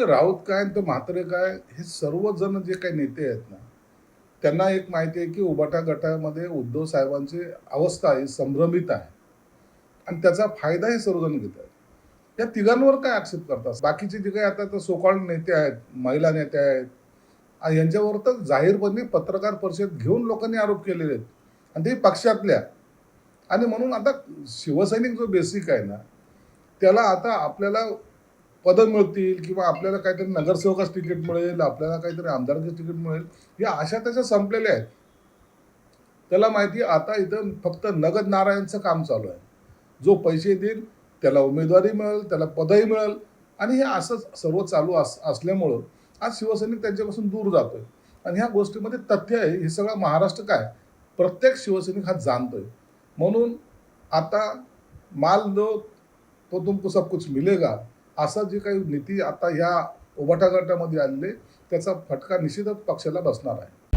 बघा राऊत काय तर म्हात्रे काय हे सर्वजण जे काही नेते आहेत ना त्यांना एक माहिती आहे की उबाटा गटामध्ये उद्धव साहेबांची अवस्था आहे संभ्रमित आहे. आणि त्याचा फायदाही सर्वजण घेत आहेत. या तिघांवर काय आक्षेप करतात? बाकीचे जे काही आता सोकाळ नेते आहेत महिला नेते आहेत यांच्यावर तर जाहीरपणे पत्रकार परिषद घेऊन लोकांनी आरोप केलेले आहेत. आणि ते पक्षातल्या. आणि म्हणून आता शिवसैनिक जो बेसिक आहे ना त्याला आता आपल्याला पदं मिळतील किंवा आपल्याला काहीतरी नगरसेवकाच तिकीट मिळेल आपल्याला काहीतरी आमदारकीच तिकीट मिळेल या आशा त्याच्या संपलेल्या आहेत. त्याला माहिती आहे आता इथं फक्त नगद नारायणचं काम चालू आहे. जो पैसे देईल त्याला उमेदवारी मिळेल त्याला पदही मिळेल आणि हे असंच सर्व चालू अस असल्यामुळं आज शिवसैनिक त्यांच्यापासून दूर जातो आहे आणि ह्या गोष्टीमध्ये तथ्य आहे हे सगळं महाराष्ट्र काय? प्रत्येक शिवसैनिक हा जाणतो आहे म्हणून आता माल दो तो तुमको सब कुछ मिलेगा. असा जी काही नीती आता ह्या उभाटा गटामध्ये आलेले त्याचा फटका निश्चितच पक्षाला बसणार आहे.